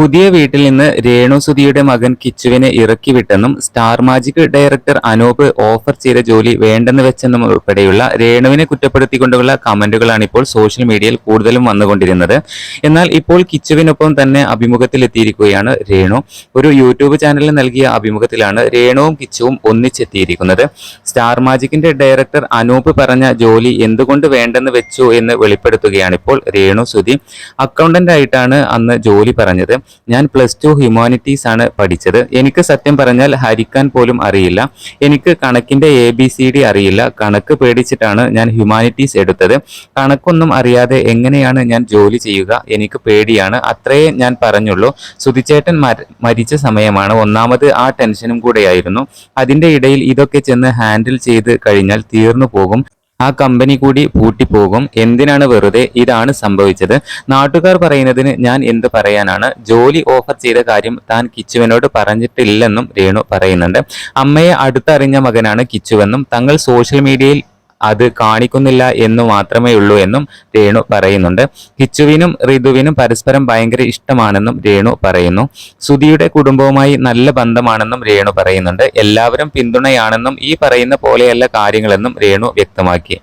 പുതിയ വീട്ടിൽ നിന്ന് രേണു സുധിയുടെ മകൻ കിച്ചുവിനെ ഇറക്കി വിട്ടെന്നും star magic director Anoop offer ചെയ്ത ജോലി വേണ്ടെന്ന് വെച്ചെന്നും ഉൾപ്പെടെയുള്ള രേണുവിനെ കുറ്റപ്പെടുത്തിക്കൊണ്ടുള്ള കമന്റുകളാണ് ഇപ്പോൾ സോഷ്യൽ മീഡിയയിൽ കൂടുതലും വന്നുകൊണ്ടിരുന്നത്. എന്നാൽ ഇപ്പോൾ കിച്ചുവിനൊപ്പം തന്നെ അഭിമുഖത്തിൽ എത്തിയിരിക്കുകയാണ് രേണു. ഒരു യൂട്യൂബ് ചാനലിൽ നൽകിയ അഭിമുഖത്തിലാണ് രേണുവും കിച്ചുവും ഒന്നിച്ചെത്തിയിരിക്കുന്നത്. സ്റ്റാർ മാജിക്കിന്റെ ഡയറക്ടർ അനൂപ് പറഞ്ഞ ജോലി എന്തുകൊണ്ട് വേണ്ടെന്ന് വെച്ചു എന്ന് വെളിപ്പെടുത്തുകയാണ് ഇപ്പോൾ രേണു സുധി അക്കൗണ്ടന്റ് ആയിട്ടാണ് അന്ന് ജോലി പറഞ്ഞത്. ഞാൻ പ്ലസ് ടു ഹ്യൂമാനിറ്റീസ് ആണ് പഠിച്ചത്. എനിക്ക് സത്യം പറഞ്ഞാൽ ഹരിക്കാൻ പോലും അറിയില്ല. എനിക്ക് കണക്കിന്റെ എ ബി സി ഡി അറിയില്ല. കണക്ക് പേടിച്ചിട്ടാണ് ഞാൻ ഹ്യൂമാനിറ്റീസ് എടുത്തത്. കണക്കൊന്നും അറിയാതെ എങ്ങനെയാണ് ഞാൻ ജോലി ചെയ്യുക? എനിക്ക് പേടിയാണ്. അത്രയേ ഞാൻ പറഞ്ഞുള്ളൂ. സുധിച്ചേട്ടൻ മര- മരിച്ച സമയമാണ്. ഒന്നാമത് ആ ടെൻഷനും കൂടെയായിരുന്നു. അതിന്റെ ഇടയിൽ ഇതൊക്കെ ചെന്ന് ഹാൻഡിൽ ചെയ്ത് കഴിഞ്ഞാൽ തീർന്നു പോകും. ആ കമ്പനി കൂടി പൂട്ടിപ്പോകും. എന്തിനാണ് വെറുതെ ഇതാണ് സംഭവിച്ചത്? നാട്ടുകാർ പറയുന്നതിന് ഞാൻ എന്ത് പറയാനാണ്? ജോലി ഓഫർ ചെയ്ത കാര്യം താൻ കിച്ചുവിനോട് പറഞ്ഞിട്ടില്ലെന്നും രേണു പറയുന്നുണ്ട്. അമ്മയെ അടുത്തറിഞ്ഞ മകനാണ് കിച്ചുവെന്നും തങ്ങൾ സോഷ്യൽ മീഡിയയിൽ അത് കാണിക്കുന്നില്ല എന്ന് മാത്രമേ ഉള്ളൂ എന്നും രേണു പറയുന്നുണ്ട്. ഹിച്ചുവിനും ഋതുവിനും പരസ്പരം ഭയങ്കര ഇഷ്ടമാണെന്നും രേണു പറയുന്നു. സുധിയുടെ കുടുംബവുമായി നല്ല ബന്ധമാണെന്നും രേണു പറയുന്നുണ്ട്. എല്ലാവരും പിന്തുണയാണെന്നും ഈ പറയുന്ന പോലെയല്ല കാര്യങ്ങളെന്നും രേണു വ്യക്തമാക്കി.